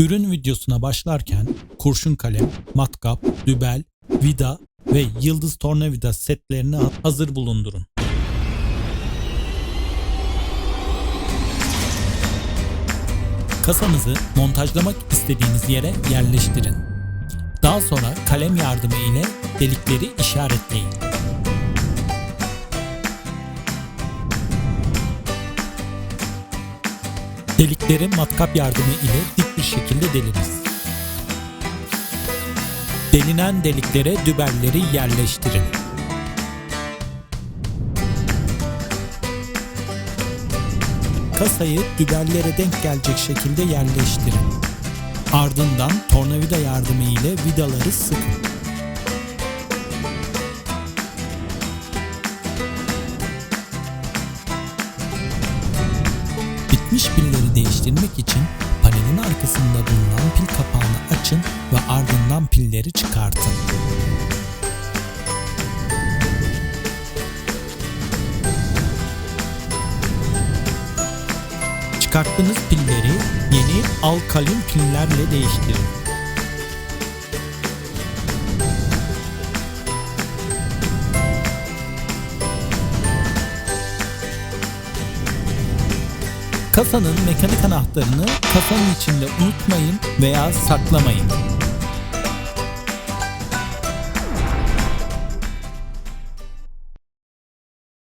Ürün videosuna başlarken kurşun kalem, matkap, dübel, vida ve yıldız tornavida setlerini hazır bulundurun. Kasanızı montajlamak istediğiniz yere yerleştirin. Daha sonra kalem yardımı ile delikleri işaretleyin. Delikleri matkap yardımı ile dik bir şekilde deliniz. Delinen deliklere dübelleri yerleştirin. Kasayı dübellere denk gelecek şekilde yerleştirin. Ardından tornavida yardımı ile vidaları sıkın. Bitmiş pilleri değiştirmek için panelin arkasında bulunan pil kapağını açın ve ardından pilleri çıkartın. Çıkarttığınız pilleri yeni alkalin pillerle değiştirin. Kasanın mekanik anahtarını kasanın içinde unutmayın veya saklamayın.